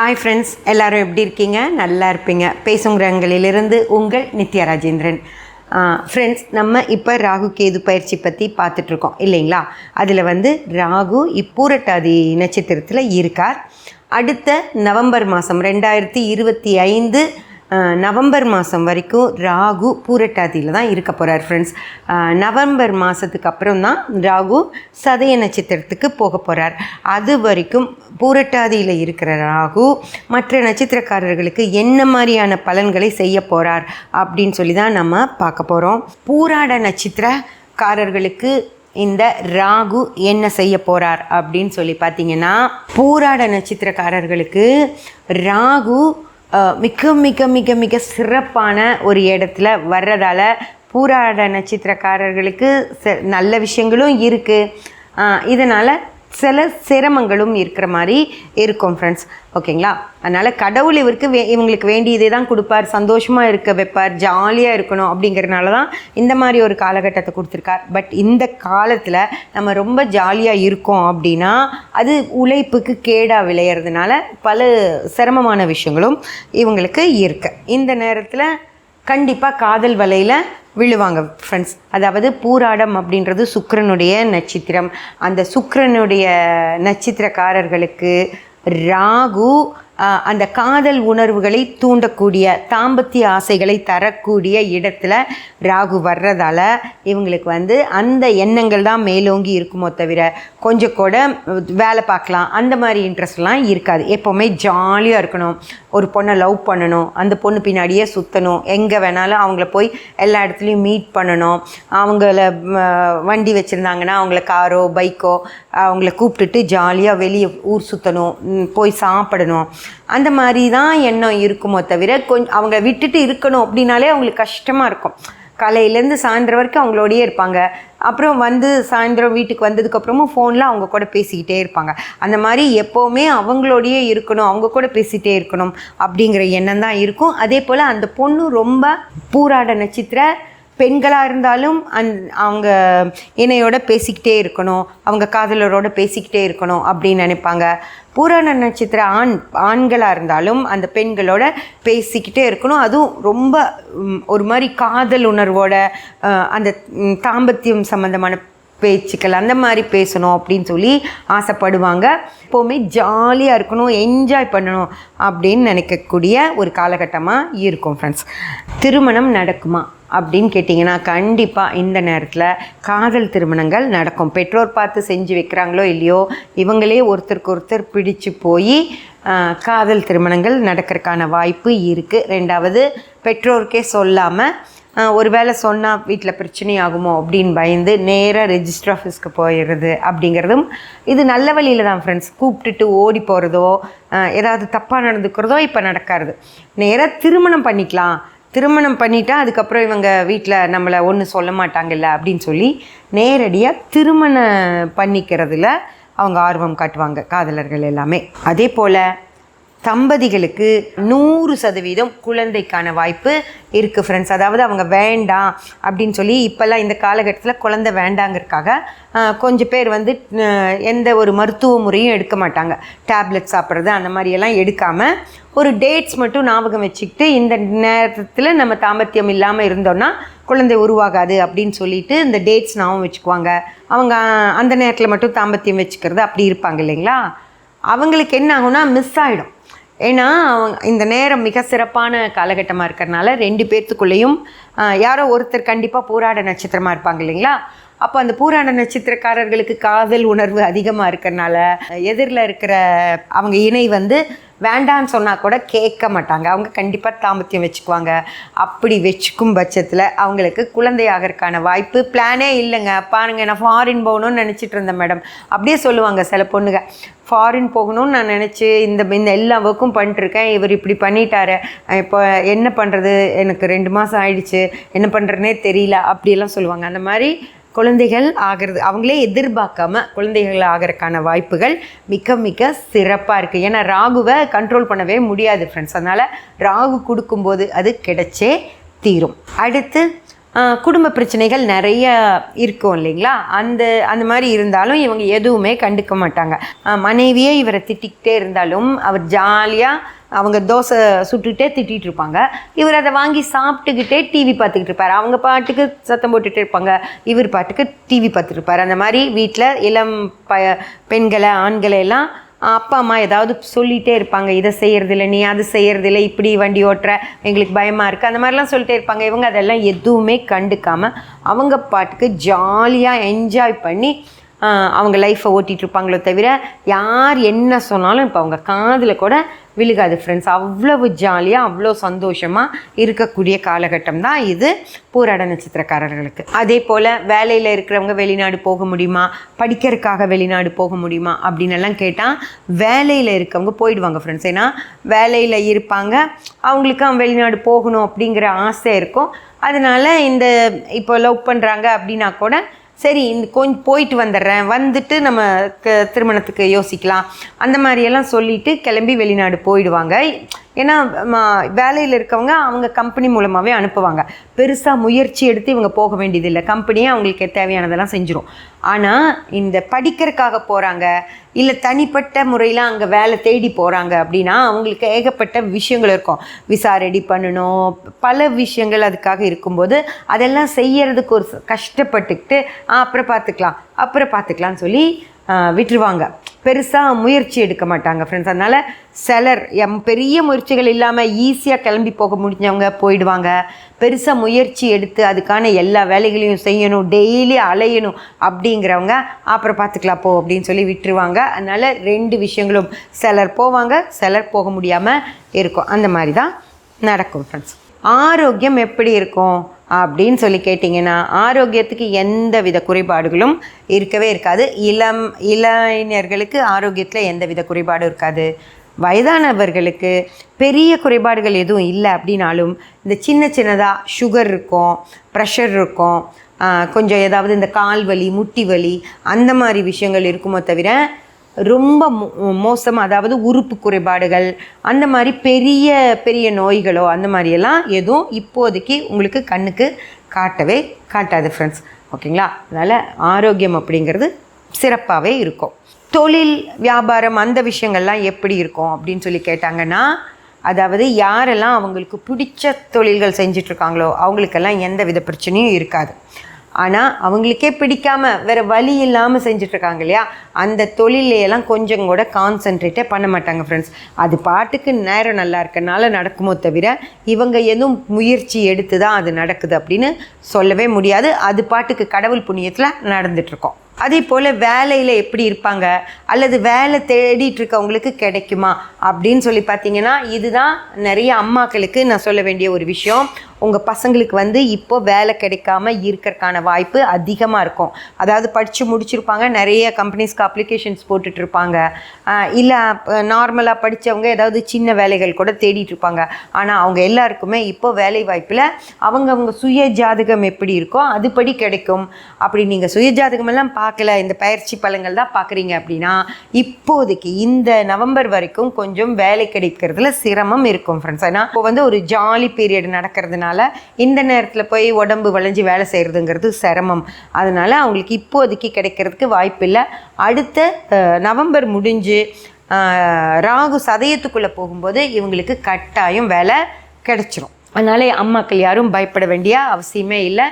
Hi friends எல்லோரும் எப்படி இருக்கீங்க? நல்லா இருப்பீங்க. பேசுங்கிறங்களிலிருந்து உங்கள் நித்யா ராஜேந்திரன். ஃப்ரெண்ட்ஸ் நம்ம இப்போ ராகு கேது பயிற்சி பற்றி பார்த்துட்ருக்கோம் இல்லைங்களா? அதில் வந்து ராகு இப்பூரட்டாதி நட்சத்திரத்தில் இருக்கார். அடுத்த நவம்பர் மாதம் ரெண்டாயிரத்தி இருபத்தி ஐந்து நவம்பர் மாதம் வரைக்கும் ராகு பூரட்டாதியில் தான் இருக்க போகிறார் ஃப்ரெண்ட்ஸ் நவம்பர் மாதத்துக்கு அப்புறம் தான் ராகு சதய நட்சத்திரத்துக்கு போக போகிறார் அது வரைக்கும் பூரட்டாதியில் இருக்கிற ராகு மற்ற நட்சத்திரக்காரர்களுக்கு என்ன மாதிரியான பலன்களை செய்ய போகிறார் அப்படின்னு சொல்லி தான் நம்ம பார்க்க போகிறோம் பூராட நட்சத்திரக்காரர்களுக்கு இந்த ராகு என்ன செய்ய போகிறார் அப்படின்னு சொல்லி பார்த்தீங்கன்னா பூராட நட்சத்திரக்காரர்களுக்கு ராகு மிக மிக மிக மிக சிறப்பான ஒரு இடத்துல வர்றதால பூராட நட்சத்திரக்காரர்களுக்கு ச- நல்ல விஷயங்களும் இருக்குது இதனால் சில சிரமங்களும் இருக்கிற மாதிரி இருக்கும் ஃப்ரெண்ட்ஸ் ஓகேங்களா அதனால் கடவுள் இவருக்கு வே இவங்களுக்கு வேண்டியதே தான் கொடுப்பார். சந்தோஷமாக இருக்க வைப்பார். ஜாலியாக இருக்கணும் அப்படிங்கிறனால தான் இந்த மாதிரி ஒரு காலகட்டத்தை கொடுத்துருக்கார். பட் இந்த காலத்தில் நம்ம ரொம்ப ஜாலியாக இருக்கோம் அப்படின்னா அது உழைப்புக்கு கேடாக விளையிறதுனால பல சிரமமான விஷயங்களும் இவங்களுக்கு இருக்குது இந்த நேரத்தில் கண்டிப்பாக காதல் வலையில் விழுவாங்க ஃப்ரெண்ட்ஸ் அதாவது பூராடம் அப்படின்றது சுக்கரனுடைய நட்சத்திரம். அந்த சுக்கரனுடைய நட்சத்திரக்காரர்களுக்கு ராகு அந்த காதல் உணர்வுகளை தூண்டக்கூடிய தாம்பத்திய ஆசைகளை தரக்கூடிய இடத்துல ராகு வர்றதால இவங்களுக்கு வந்து அந்த எண்ணங்கள் தான் மேலோங்கி இருக்குமோ தவிர கொஞ்சம் கூட வேலை பார்க்கலாம். அந்த மாதிரி இன்ட்ரெஸ்ட்லாம் இருக்காது. எப்போவுமே ஜாலியாக இருக்கணும். ஒரு பொண்ணை லவ் பண்ணணும். அந்த பொண்ணு பின்னாடியே சுற்றணும் எங்கே வேணாலும் அவங்கள போய் எல்லா இடத்துலையும் மீட் பண்ணணும். அவங்கள வண்டி வச்சுருந்தாங்கன்னா அவங்கள காரோ பைக்கோ அவங்கள கூப்பிட்டுட்டு ஜாலியாக வெளியே ஊர் சுற்றணும் போய் சாப்பிடணும். அந்த மாதிரி தான் எண்ணம் இருக்குமோ தவிர கொஞ்சம் அவங்க விட்டுட்டு இருக்கணும் அப்படின்னாலே அவங்களுக்கு கஷ்டமாக இருக்கும். காலையிலேருந்து சாயந்தரம் வரைக்கும் அவங்களோடயே இருப்பாங்க. அப்புறம் வந்து சாயந்தரம் வீட்டுக்கு வந்ததுக்கப்புறமும் ஃபோனில் அவங்க கூட பேசிக்கிட்டே இருப்பாங்க. அந்த மாதிரி எப்போவுமே அவங்களோடயே இருக்கணும் அவங்க கூட பேசிகிட்டே இருக்கணும் அப்படிங்கிற எண்ணம் தான் இருக்கும். அதே போல் அந்த பொண்ணு ரொம்ப பூராட நட்சத்திர பெண்களாக இருந்தாலும் அந் அவங்க இணையோட பேசிக்கிட்டே இருக்கணும் அவங்க காதலரோட பேசிக்கிட்டே இருக்கணும் அப்படின்னு நினைப்பாங்க. பூரண நட்சத்திர ஆண் ஆண்களாக இருந்தாலும் அந்த பெண்களோட பேசிக்கிட்டே இருக்கணும். அதுவும் ரொம்ப ஒரு மாதிரி காதல் உணர்வோட அந்த தாம்பத்தியம் சம்மந்தமான பேச்சுக்கள் அந்த மாதிரி பேசணும் அப்படின்னு சொல்லி ஆசைப்படுவாங்க. எப்போவுமே ஜாலியாக இருக்கணும் என்ஜாய் பண்ணணும் அப்படின்னு நினைக்கக்கூடிய ஒரு காலகட்டமாக இருக்கும் ஃப்ரெண்ட்ஸ் திருமணம் நடக்குமா அப்படின்னு கேட்டிங்கன்னா கண்டிப்பாக இந்த நேரத்தில் காதல் திருமணங்கள் நடக்கும். பெற்றோர் பார்த்து செஞ்சு வைக்கிறாங்களோ இல்லையோ இவங்களே ஒருத்தருக்கு ஒருத்தர் பிடிச்சு போய் காதல் திருமணங்கள் நடக்கிறதுக்கான வாய்ப்பு இருக்குது ரெண்டாவது பெற்றோருக்கே சொல்லாமல் ஒரு ஒருவேளை சொன்னால் வீட்டில் பிரச்சனை ஆகுமோ அப்படின்னு பயந்து நேராக ரெஜிஸ்டர் ஆஃபீஸ்க்கு போயிடுறது அப்படிங்கிறதும் இது நல்ல வழியில் தான் ஃப்ரெண்ட்ஸ் கூப்பிட்டுட்டு ஓடி போகிறதோ ஏதாவது தப்பாக நடந்துக்கிறதோ இப்போ நடக்காது. நேராக திருமணம் பண்ணிக்கலாம். திருமணம் பண்ணிட்டா அதுக்கப்புறம் இவங்க வீட்டில் நம்மளை ஒன்றும் சொல்ல மாட்டாங்கல்ல அப்படின்னு சொல்லி நேரடியாக திருமணம் பண்ணிக்கிறதுல அவங்க ஆர்வம் காட்டுவாங்க காதலர்கள் எல்லாமே. அதே போல் தம்பதிகளுக்கு நூறு சதவீதம் குழந்தைக்கான வாய்ப்பு இருக்குது ஃப்ரெண்ட்ஸ் அதாவது அவங்க வேண்டாம் அப்படின்னு சொல்லி இப்போல்லாம் இந்த காலகட்டத்தில் குழந்தை வேண்டாங்கிறதுக்காக கொஞ்சம் பேர் வந்து எந்த ஒரு மருத்துவ முறையும் எடுக்க மாட்டாங்க. டேப்லெட் சாப்பிட்றது அந்த மாதிரியெல்லாம் எடுக்காமல் ஒரு டேட்ஸ் மட்டும் ஞாபகம் வச்சுக்கிட்டு இந்த நேரத்தில் நம்ம தாம்பத்தியம் இல்லாமல் இருந்தோன்னா குழந்தை உருவாகாது அப்படின்னு சொல்லிட்டு இந்த டேட்ஸ் ஞாபகம் வச்சுக்குவாங்க. அவங்க அந்த நேரத்தில் மட்டும் தாம்பத்தியம் வச்சுக்கிறது அப்படி இருப்பாங்க இல்லைங்களா? அவங்களுக்கு என்ன ஆகும்னா மிஸ் ஆகிடும் ஏன்னா அவங்க இந்த நேரம் மிக சிறப்பான காலகட்டமாக இருக்கிறனால ரெண்டு பேர்த்துக்குள்ளேயும் யாரோ ஒருத்தர் கண்டிப்பாக பூராட நட்சத்திரமாக இருப்பாங்க இல்லைங்களா? அப்போ அந்த பூராட நட்சத்திரக்காரர்களுக்கு காதல் உணர்வு அதிகமாக இருக்கிறனால எதிரில் இருக்கிற அவங்க இணை வந்து வேண்டான்னு சொன்னால் கூட கேட்க மாட்டாங்க. அவங்க கண்டிப்பாக தாமத்தியம் வச்சுக்குவாங்க. அப்படி வச்சுக்கும் பட்சத்தில் அவங்களுக்கு குழந்தையாகிறதுக்கான வாய்ப்பு பிளானே இல்லைங்க. பாருங்க நான் ஃபாரின் போகணும்னு நினச்சிட்டு இருந்தேன் மேடம் அப்படியே சொல்லுவாங்க சில பொண்ணுங்க ஃபாரின் போகணும்னு நான் நினச்சி இந்த இந்த எல்லா ஒர்க்கும் பண்ணிட்டுருக்கேன். இவர் இப்படி பண்ணிட்டாரு. இப்போ என்ன பண்ணுறது எனக்கு ரெண்டு மாதம் ஆயிடுச்சு. என்ன பண்ணுறதுனே தெரியல. அப்படியெல்லாம் சொல்லுவாங்க. அந்த மாதிரி குழந்தைகள் ஆகிறது. அவங்களே எதிர்பார்க்காம குழந்தைகள் ஆகிறதுக்கான வாய்ப்புகள் மிக மிக சிறப்பாக இருக்குது ஏன்னா ராகுவை கண்ட்ரோல் பண்ணவே முடியாது ஃப்ரெண்ட்ஸ் அதனால் ராகு கொடுக்கும்போது அது கிடைச்சே தீரும். அடுத்து குடும்ப பிரச்சனைகள் நிறைய இருக்கும் இல்லைங்களா? அந்த அந்த மாதிரி இருந்தாலும் இவங்க எதுவுமே கண்டுக்க மாட்டாங்க. மனைவியே இவரை திட்டிக்கிட்டே இருந்தாலும் அவர் ஜாலியாக அவங்க தோசை சுட்டுக்கிட்டே திட்டிகிட்டு இருப்பாங்க. இவர் அதை வாங்கி சாப்பிட்டுக்கிட்டே டிவி பார்த்துக்கிட்டு இருப்பார். அவங்க பாட்டுக்கு சத்தம் போட்டுகிட்டே இருப்பாங்க. இவர் பாட்டுக்கு டிவி பார்த்துட்டு இருப்பார். அந்த மாதிரி வீட்டில் இளம் ப பெண்களை ஆண்களை எல்லாம் அப்பா அம்மா ஏதாவது சொல்லிகிட்டே இருப்பாங்க இதை செய்கிறதில்ல நீ அது செய்கிறதில்ல இப்படி வண்டி ஓட்டுற எங்களுக்கு பயமாக இருக்குது அந்த மாதிரிலாம் சொல்லிட்டே இருப்பாங்க. இவங்க அதெல்லாம் எதுவுமே கண்டுக்காமல் அவங்க பாட்டுக்கு ஜாலியாக என்ஜாய் பண்ணி அவங்க லைஃப்பை ஓட்டிகிட்டு இருப்பாங்களோ தவிர யார் என்ன சொன்னாலும் இப்போ அவங்க காதில் கூட விழுகாது ஃப்ரெண்ட்ஸ் அவ்வளவு ஜாலியாக அவ்வளோ சந்தோஷமாக இருக்கக்கூடிய காலகட்டம் தான் இது பூராட நட்சத்திரக்காரர்களுக்கு. அதே போல் வேலையில் இருக்கிறவங்க வெளிநாடு போக முடியுமா? படிக்கிறதுக்காக வெளிநாடு போக முடியுமா? அப்படின்னு எல்லாம் கேட்டால் வேலையில் இருக்கவங்க போயிடுவாங்க ஃப்ரெண்ட்ஸ் ஏன்னா வேலையில் இருப்பாங்க. அவங்களுக்கு வெளிநாடு போகணும் அப்படிங்கிற ஆசை இருக்கும். அதனால இந்த இப்போ லவ் பண்ணுறாங்க அப்படின்னா கூட சரி இந்த கொஞ்சம் போயிட்டு வந்துடுறேன். வந்துட்டு நம்ம க திருமணத்துக்கு யோசிக்கலாம். அந்த மாதிரியெல்லாம் சொல்லிட்டு கிளம்பி வெளிநாடு போயிடுவாங்க. ஏன்னா வேலையில் இருக்கவங்க அவங்க கம்பெனி மூலமாகவே அனுப்புவாங்க. பெருசாக முயற்சி எடுத்து இவங்க போக வேண்டியதில்லை. கம்பெனியே அவங்களுக்கு தேவையானதெல்லாம் செஞ்சிடும் ஆனால் இந்த படிக்கிறதுக்காக போகிறாங்க இல்லை தனிப்பட்ட முறையில் அங்கே வேலை தேடி போகிறாங்க அப்படின்னா அவங்களுக்கு ஏகப்பட்ட விஷயங்கள் இருக்கும். விசா ரெடி பண்ணணும் பல விஷயங்கள் அதுக்காக இருக்கும்போது அதெல்லாம் செய்யறதுக்கு ஒரு கஷ்டப்பட்டுக்கிட்டு அப்புறம் பார்த்துக்கலாம் அப்புறம் பார்த்துக்கலாம்னு சொல்லி விட்டுருவாங்க. பெருசாக முயற்சி எடுக்க மாட்டாங்க ஃப்ரெண்ட்ஸ் அதனால் சிலர் எம் பெரிய முயற்சிகள் இல்லாமல் ஈஸியாக கிளம்பி போக முடிஞ்சவங்க போயிடுவாங்க. பெருசாக முயற்சி எடுத்து அதுக்கான எல்லா வேலைகளையும் செய்யணும் டெய்லி அலையணும் அப்படிங்கிறவங்க அப்புறம் பார்த்துக்கலாம் போ அப்படின்னு சொல்லி விட்டுருவாங்க. அதனால் ரெண்டு விஷயங்களும் சிலர் போவாங்க சிலர் போக முடியாமல் இருக்கும். அந்த மாதிரி தான் நடக்கும் ஃப்ரெண்ட்ஸ் ஆரோக்கியம் எப்படி இருக்கும்? அப்படின்னு சொல்லி கேட்டிங்கன்னா ஆரோக்கியத்துக்கு எந்த வித குறைபாடுகளும் இருக்கவே இருக்காது. இளம் இளைஞர்களுக்கு ஆரோக்கியத்தில் எந்த வித குறைபாடும் இருக்காது. வயதானவர்களுக்கு பெரிய குறைபாடுகள் எதுவும் இல்லை அப்படின்னாலும் இந்த சின்ன சின்னதாக சுகர் இருக்கும் ப்ரெஷர் இருக்கும் கொஞ்சம் ஏதாவது இந்த கால் வலி முட்டி வலி அந்த மாதிரி விஷயங்கள் இருக்குமோ தவிர ரொம்ப மோ- மோசம் அதாவது உறுப்பு குறைபாடுகள் அந்த மாதிரி பெரிய பெரிய நோய்களோ அந்த மாதிரியெல்லாம் எதுவும் இப்போதைக்கு உங்களுக்கு கண்ணுக்கு காட்டவே காட்டாது ஃப்ரெண்ட்ஸ் ஓகேங்களா? அதனால் ஆரோக்கியம் அப்படிங்கிறது சிறப்பாகவே இருக்கும். தொழில் வியாபாரம் அந்த விஷயங்கள்லாம் எப்படி இருக்கும் அப்படின்னு சொல்லி கேட்டாங்கன்னா அதாவது யாரெல்லாம் அவங்களுக்கு பிடிச்ச தொழில்கள் செஞ்சிட்ருக்காங்களோ அவங்களுக்கெல்லாம் எந்த வித பிரச்சனையும் இருக்காது. ஆனால் அவங்களுக்கே பிடிக்காமல் வேறு வழி இல்லாமல் செஞ்சிட்ருக்காங்க இல்லையா? அந்த தொழிலையெல்லாம் கொஞ்சம் கூட கான்சென்ட்ரேட்டே பண்ண மாட்டாங்க ஃப்ரெண்ட்ஸ் அது பாட்டுக்கு நேரம் நல்லா இருக்கனால நடக்குமோ தவிர இவங்க எதுவும் முயற்சி எடுத்து தான் அது நடக்குது அப்படின்னு சொல்லவே முடியாது. அது பாட்டுக்கு கடவுள் புண்ணியத்தில் நடந்துகிட்ருக்கோம் அதே போல் வேலையில் எப்படி இருப்பாங்க? அல்லது வேலை தேடிட்டு இருக்கவங்களுக்கு கிடைக்குமா? அப்படின்னு சொல்லி பார்த்தீங்கன்னா இதுதான் நிறைய அம்மாக்களுக்கு நான் சொல்ல வேண்டிய ஒரு விஷயம். உங்கள் பசங்களுக்கு வந்து இப்போ வேலை கிடைக்காம இருக்கிறதுக்கான வாய்ப்பு அதிகமாக இருக்கும். அதாவது படித்து முடிச்சிருப்பாங்க நிறைய கம்பெனிஸ்க்கு அப்ளிகேஷன்ஸ் போட்டுட்ருப்பாங்க இல்லை நார்மலாக படித்தவங்க ஏதாவது சின்ன வேலைகள் கூட தேடிட்டு இருப்பாங்க. ஆனால் அவங்க எல்லாருக்குமே இப்போ வேலை வாய்ப்பில் அவங்கவுங்க சுய ஜாதகம் எப்படி இருக்கோ அதுபடி கிடைக்கும். அப்படி நீங்கள் சுய ஜாதகமெல்லாம் பார்க்கல இந்த பயிற்சி பழங்கள் தான் பார்க்குறீங்க அப்படின்னா இப்போதைக்கு இந்த நவம்பர் வரைக்கும் கொஞ்சம் வேலை கிடைக்கிறதுல சிரமம் இருக்கும் ஃப்ரெண்ட்ஸ் ஏன்னா இப்போ வந்து ஒரு ஜாலி பீரியட் நடக்கிறதுனால இந்த நேரத்தில் போய் உடம்பு வளைஞ்சு வேலை செய்கிறதுங்கிறது சிரமம். அதனால் அவங்களுக்கு இப்போதைக்கு கிடைக்கிறதுக்கு வாய்ப்பில்லை அடுத்த நவம்பர் முடிஞ்சு ராகு சதயத்துக்குள்ளே போகும்போது இவங்களுக்கு கட்டாயம் வேலை கிடைச்சிரும். அதனால அம்மாக்கள் யாரும் பயப்பட வேண்டிய அவசியமே இல்லை.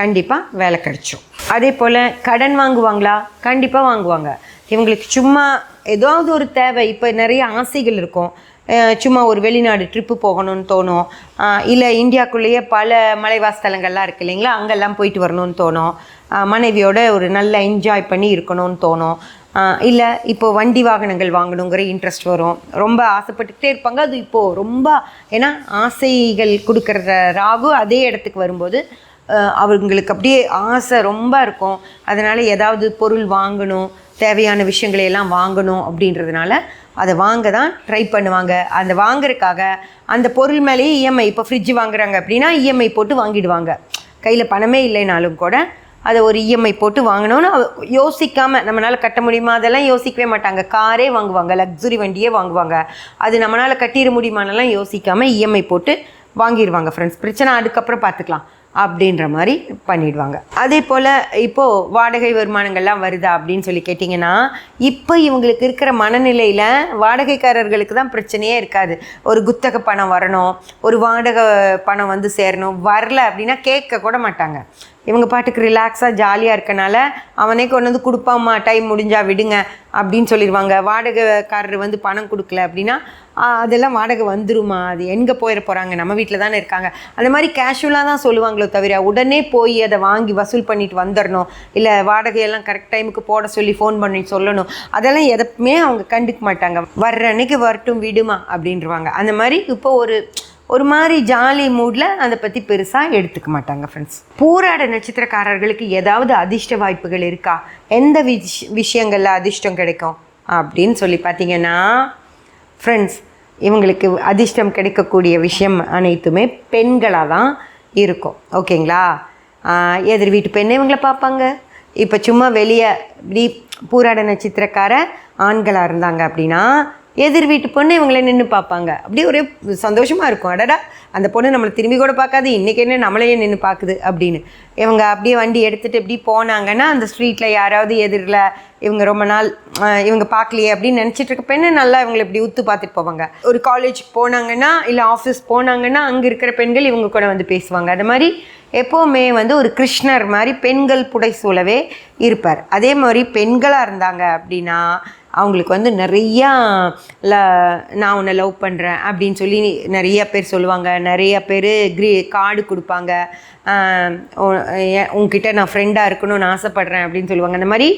கண்டிப்பாக வேலை கிடைச்சிரும். அதே போல் கடன் வாங்குவாங்களா? கண்டிப்பாக வாங்குவாங்க. இவங்களுக்கு சும்மா ஏதாவது ஒரு தேவை. இப்போ நிறைய ஆசைகள் இருக்கும். சும்மா ஒரு வெளிநாடு ட்ரிப்பு போகணும்னு தோணும். இல்லை இந்தியாக்குள்ளேயே பல மலைவாஸ்தலங்கள்லாம் இருக்கு இல்லைங்களா? அங்கெல்லாம் போயிட்டு வரணும்னு தோணும். மனைவியோட ஒரு நல்ல என்ஜாய் பண்ணி இருக்கணும்னு தோணும். இல்லை இப்போது வண்டி வாகனங்கள் வாங்கணுங்கிற இன்ட்ரெஸ்ட் வரும். ரொம்ப ஆசைப்பட்டுக்கிட்டே இருப்பாங்க. அது இப்போது ரொம்ப ஏன்னா ஆசைகள் கொடுக்குற ராகு அதே இடத்துக்கு வரும்போது அவங்களுக்கு அப்படியே ஆசை ரொம்ப இருக்கும். அதனால் ஏதாவது பொருள் வாங்கணும். தேவையான விஷயங்களை எல்லாம் வாங்கணும் அப்படின்றதுனால அதை வாங்க தான் ட்ரை பண்ணுவாங்க. அந்த வாங்குறதுக்காக அந்த பொருள் மேலேயே இஎம்ஐ இப்போ ஃப்ரிட்ஜ் வாங்குறாங்க அப்படின்னா இஎம்ஐ போட்டு வாங்கிடுவாங்க. கையில் பணமே இல்லைனாலும் கூட அதை ஒரு இஎம்ஐ போட்டு வாங்கணும்னு யோசிக்காமல் நம்மளால் கட்ட முடியுமா? அதெல்லாம் யோசிக்கவே மாட்டாங்க. காரே வாங்குவாங்க லக்ஸுரி வண்டியே வாங்குவாங்க. அது நம்மளால் கட்டிட முடியுமானெல்லாம் யோசிக்காமல் இஎம்ஐ போட்டு வாங்கிடுவாங்க ஃப்ரெண்ட்ஸ் பிரச்சனை அதுக்கப்புறம் பார்த்துக்கலாம். அப்படின்ற மாதிரி பண்ணிடுவாங்க. அதே போல் இப்போது வாடகை வருமானங்கள்லாம் வருதா அப்படின்னு சொல்லி கேட்டிங்கன்னா இப்போ இவங்களுக்கு இருக்கிற மனநிலையில் வாடகைக்காரர்களுக்கு தான் பிரச்சனையே இருக்காது. ஒரு குத்தக பணம் வரணும் ஒரு வாடகை பணம் வந்து சேரணும் வரல அப்படின்னா கேட்க கூட மாட்டாங்க. இவங்க பாட்டுக்கு ரிலாக்ஸாக ஜாலியாக இருக்கனால அவனே கொண்டு வந்து கொடுப்பாம்மா டைம் முடிஞ்சா விடுங்க அப்படின்னு சொல்லிடுவாங்க வாடகைக்காரர் வந்து பணம் கொடுக்கல அப்படின்னா அதெல்லாம் வாடகை வந்துருமா அது எங்கே போயிட போகிறாங்க நம்ம வீட்டில் தானே இருக்காங்க. அந்த மாதிரி கேஷுவலாக தான் சொல்லுவாங்களோ தவிர உடனே போய் அதை வாங்கி வசூல் பண்ணிட்டு வந்துடணும் இல்லை வாடகையெல்லாம் கரெக்ட் டைமுக்கு போட சொல்லி ஃபோன் பண்ணி சொல்லணும். அதெல்லாம் எதுவுமே அவங்க கண்டுக்க மாட்டாங்க. வர்ற அன்னைக்கு வரட்டும் விடுமா அப்படின்றவாங்க. அந்த மாதிரி இப்போ ஒரு ஒரு மாதிரி ஜாலி மூடில் அதை பற்றி பெருசாக எடுத்துக்க மாட்டாங்க ஃப்ரெண்ட்ஸ் பூராட நட்சத்திரக்காரர்களுக்கு ஏதாவது அதிர்ஷ்ட வாய்ப்புகள் இருக்கா? எந்த விஷ் விஷயங்களில் அதிர்ஷ்டம் கிடைக்கும்? அப்படின்னு சொல்லி பார்த்தீங்கன்னா ஃப்ரெண்ட்ஸ் இவங்களுக்கு அதிர்ஷ்டம் கிடைக்கக்கூடிய விஷயம் அனைத்துமே பெண்களாக தான் இருக்கும். ஓகேங்களா? எதிர் வீட்டு பெண்ணை இவங்களை பார்ப்பாங்க. இப்போ சும்மா வெளியே இப்படி பூராட நட்சத்திரக்கார ஆண்களாக இருந்தாங்க அப்படின்னா எதிர் வீட்டு பொண்ணு இவங்கள நின்று பார்ப்பாங்க. அப்படியே ஒரே சந்தோஷமாக இருக்கும். அடடா அந்த பொண்ணு நம்மளை திரும்பி கூட பார்க்காது. இன்றைக்கி என்ன நம்மளையே நின்று பார்க்குது அப்படின்னு. இவங்க அப்படியே வண்டி எடுத்துகிட்டு இப்படி போனாங்கன்னா அந்த ஸ்ட்ரீட்டில் யாராவது எதிரில் இவங்க ரொம்ப நாள் இவங்க பார்க்கலையே அப்படின்னு நினச்சிட்டு இருக்க பெண்ணு நல்லா இவங்களை இப்படி உத்து பார்த்துட்டு போவாங்க. ஒரு காலேஜுக்கு போனாங்கன்னா இல்லை ஆஃபீஸ் போனாங்கன்னா அங்கே இருக்கிற பெண்கள் இவங்க கூட வந்து பேசுவாங்க. அது மாதிரி எப்போவுமே வந்து ஒரு கிருஷ்ணர் மாதிரி பெண்கள் புடைசூழவே இருப்பார். அதே மாதிரி பெண்களாக இருந்தாங்க அப்படின்னா அவங்களுக்கு வந்து நிறையா ல நான் உன்னை லவ் பண்ணுறேன் அப்படின்னு சொல்லி நிறைய பேர் சொல்லுவாங்க. நிறைய பேர் க்ரீ கார்டு கொடுப்பாங்க. உங்ககிட்ட நான் ஃப்ரெண்டாக இருக்கணும்னு ஆசைப்பட்றேன் அப்படின்னு சொல்லுவாங்க. அந்த மாதிரி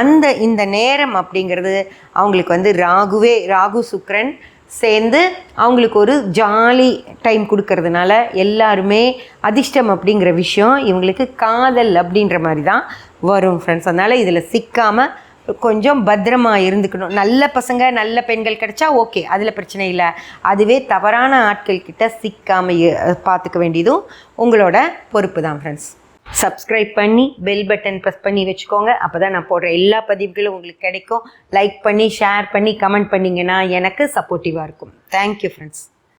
அந்த இந்த நேரம் அப்படிங்கிறது அவங்களுக்கு வந்து ராகுவே ராகு சுக்ரன் சேர்ந்து அவங்களுக்கு ஒரு ஜாலி டைம் கொடுக்கறதுனால எல்லாருமே அதிர்ஷ்டம் அப்படிங்கிற விஷயம் இவங்களுக்கு காதல் அப்படின்ற மாதிரி தான் வரும் ஃப்ரெண்ட்ஸ் அதனால் இதில் சிக்காமல் கொஞ்சம் பத்திரமா இருந்துக்கணும். நல்ல பசங்க நல்ல பெண்கள் கிடைச்சா ஓகே அதில் பிரச்சனை இல்லை. அதுவே தவறான ஆட்கள் கிட்ட சிக்காமல் பார்த்துக்க வேண்டியதும் உங்களோட பொறுப்பு தான் ஃப்ரெண்ட்ஸ் சப்ஸ்கிரைப் பண்ணி பெல் பட்டன் ப்ரெஸ் பண்ணி வச்சுக்கோங்க. அப்போ தான் நான் போடுற எல்லா பதிவுகளும் உங்களுக்கு கிடைக்கும். லைக் பண்ணி ஷேர் பண்ணி கமெண்ட் பண்ணிங்கன்னா எனக்கு சப்போர்ட்டிவாக இருக்கும். Thank you friends